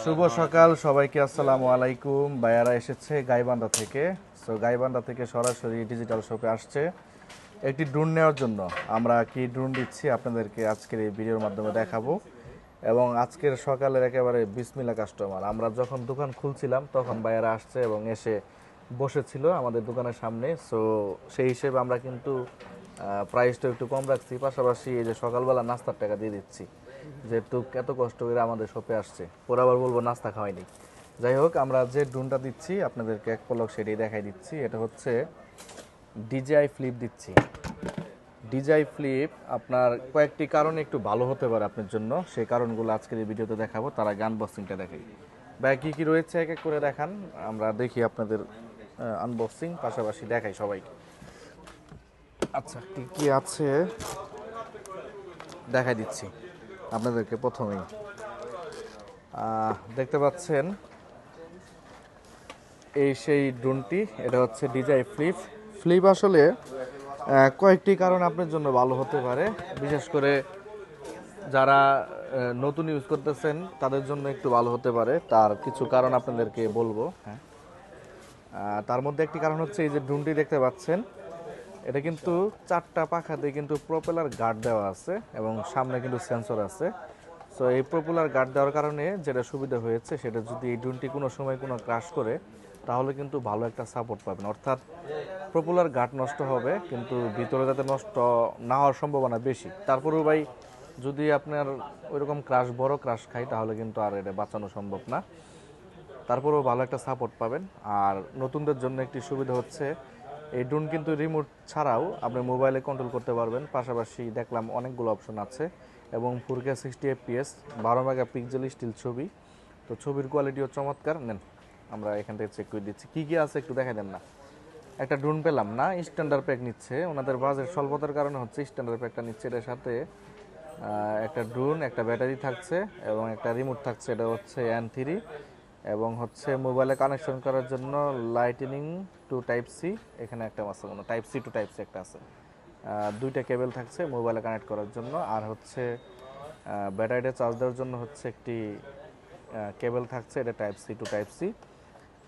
শুভ সকাল, সবাইকে আসসালামু আলাইকুম। বায়ারা এসেছে গাইবান্ধা থেকে। সো গাইবান্ধা থেকে সরাসরি ডিজিটাল শপে আসছে। একটি ড্রোন নেওয়ার জন্য আমরা কি ড্রোন দিচ্ছি আপনাদেরকে আজকের এই ভিডিওর মাধ্যমে দেখাবো। এবং আজকের সকালের একেবারে বিসমিল্লা কাস্টমার আমরা যখন দোকান খুলছিলাম, তখন বায়ারা আসছে এবং এসে বসেছিল আমাদের দোকানের সামনে। সো সেই হিসেবে আমরা কিন্তু প্রাইসটা একটু কম রাখছি। পাশাপাশি এই যে সকালবেলা নাস্তার টাকা দিয়ে দিচ্ছি। যেহেতু এত কষ্ট করে আমাদের শপে আসছে পরে আবার বলব নাস্তা খাওয়াইনি যাই হোক, আমরা যে ড্রোনটা দিচ্ছি, আপনাদেরকে এক পলক সেটাই দেখাই দিচ্ছি। এটা হচ্ছে ডিজিআই ফ্লিপ দিচ্ছি। ডিজাই ফ্লিপ আপনার কয়েকটি কারণে একটু ভালো হতে পারে আপনার জন্য। সেই কারণগুলো আজকের এই ভিডিওতে দেখাবো, তারা গান বক্সিংটা দেখাই। ভাই, কী কী রয়েছে এক এক করে দেখান। আমরা দেখি আপনাদের আনবক্সিং পাশাপাশি দেখাই সবাইকে। আচ্ছা কী কী আছে? দেখাই দিচ্ছি। আপনাদেরকে প্রথমেই। দেখতে পাচ্ছেন এই সেই ড্রোনটি, এটা হচ্ছে ডিজাই ফ্লিপ। ফ্লিপ আসলে কয়েকটি কারণ আপনার জন্য ভালো হতে পারে। বিশেষ করে যারা নতুন ইউজ করতেছেন, তাদের জন্য একটু ভালো হতে পারে। তার কিছু কারণ আপনাদেরকে বলব হ্যাঁ। তার মধ্যে একটি কারণ হচ্ছে এই যে ড্রোনটি দেখতে পাচ্ছেন এটা কিন্তু চারটা পাখাতে কিন্তু প্রপেলার গার্ড দেওয়া আছে এবং সামনে কিন্তু সেন্সর আছে। সো এই প্রপেলার গার্ড দেওয়ার কারণে যেটা সুবিধা হয়েছে, সেটা যদি এই ড্রোনটি কোনো সময় কোনো ক্রাশ করে, তাহলে কিন্তু ভালো একটা সাপোর্ট পাবেন। অর্থাৎ প্রপেলার গার্ড নষ্ট হবে, কিন্তু ভিতরে যাতে নষ্ট না হওয়ার সম্ভাবনা বেশি। তারপরেও ভাই, যদি আপনার ওইরকম ক্রাশ বড় ক্রাশ খাই তাহলে কিন্তু আর এটা বাঁচানো সম্ভব না। তারপরেও ভালো একটা সাপোর্ট পাবেন। আর নতুনদের জন্য একটি সুবিধা হচ্ছে এই ড্রোন কিন্তু রিমোট ছাড়াও আপনি মোবাইলে কন্ট্রোল করতে পারবেন। পাশাপাশি দেখলাম অনেকগুলো অপশন আছে এবং ফোর কে সিক্সটি এফপিএস বারো মেগা পিক্সেল স্টিল ছবি। তো ছবির কোয়ালিটিও চমৎকার। নেন, আমরা এখান থেকে চেক করে দিচ্ছি। কী কী আছে একটু দেখা দেন না। একটা ড্রোন পেলাম না স্ট্যান্ডার্ড প্যাক নিচ্ছে। ওনাদের বাজেট স্বল্পতার কারণে হচ্ছে স্ট্যান্ডার্ড প্যাকটা নিচ্ছে। এটার সাথে একটা ড্রোন একটা ব্যাটারি থাকছে এবং একটা রিমোট থাকছে। এটা হচ্ছে অ্যান থ্রি এবং হচ্ছে মোবাইলে কানেকশন করার জন্য লাইটেনিং টু টাইপ সি এখানে একটা আছে কোনো type C to type C একটা আছে। দুইটা কেবল থাকছে মোবাইলে কানেক্ট করার জন্য। আর হচ্ছে ব্যাটারিটা চার্জ দেওয়ার জন্য হচ্ছে একটি কেবল থাকছে, এটা type C to type C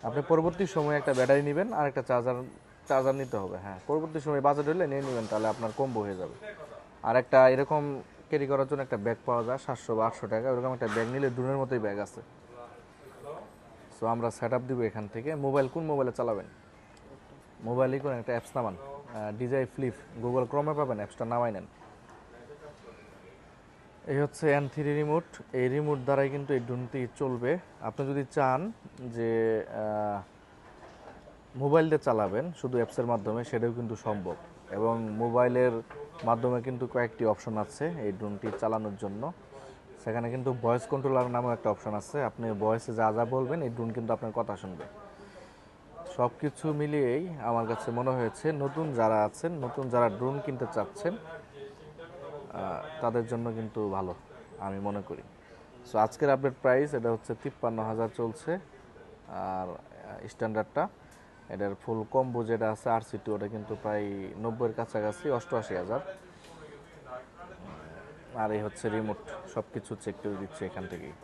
আপনি পরবর্তী সময়ে একটা ব্যাটারি নেবেন, আর একটা চার্জার চার্জার নিতে হবে হ্যাঁ। পরবর্তী সময় বাজেট হলে নিয়ে নেবেন, তাহলে আপনার কম্বো হয়ে যাবে। আর একটা এরকম ক্যারি করার জন্য একটা ব্যাগ পাওয়া যায়, সাতশো বা আটশো টাকা এরকম একটা ব্যাগ নিলে ড্রোনের মতোই ব্যাগ আছে। সো আমরা সেট আপ দিব এখান থেকে। মোবাইল কোন মোবাইলে চালাবেন? মোবাইলেই কোন একটা অ্যাপস নামান। ডিজাই ফ্লিপ গুগল ক্রমে পাবেন অ্যাপসটা নামাই নেন। এই হচ্ছে এন থ্রি রিমোট এই রিমোট দ্বারাই কিন্তু এই ড্রোনটি চলবে। আপনি যদি চান যে মোবাইল দিয়ে চালাবেন, শুধু অ্যাপসের মাধ্যমে, সেটাও কিন্তু সম্ভব। এবং মোবাইলের মাধ্যমে কিন্তু কয়েকটি অপশন আছে এই ড্রোনটি চালানোর জন্য। সেখানে কিন্তু ভয়েস কন্ট্রোলার নামেও একটা অপশন আছে। আপনি ভয়েসে যা যা বলবেন, এই ড্রোন কিন্তু আপনার কথা শুনবে। সব কিছু মিলিয়েই আমার কাছে মনে হয়েছে, নতুন যারা আছেন, নতুন যারা ড্রোন কিনতে চাচ্ছেন তাদের জন্য কিন্তু ভালো, আমি মনে করি। সো আজকের আপডেট প্রাইস এটা হচ্ছে তিপ্পান্ন হাজার চলছে, আর স্ট্যান্ডার্ডটা এটার ফুল কম্বো যেটা আছে আর সিটি ওটা কিন্তু প্রায় নব্বইয়ের কাছাকাছি, অষ্টআশি হাজার। আর এই হচ্ছে রিমোট সব কিছু চেক করে দিচ্ছে এখান থেকেই।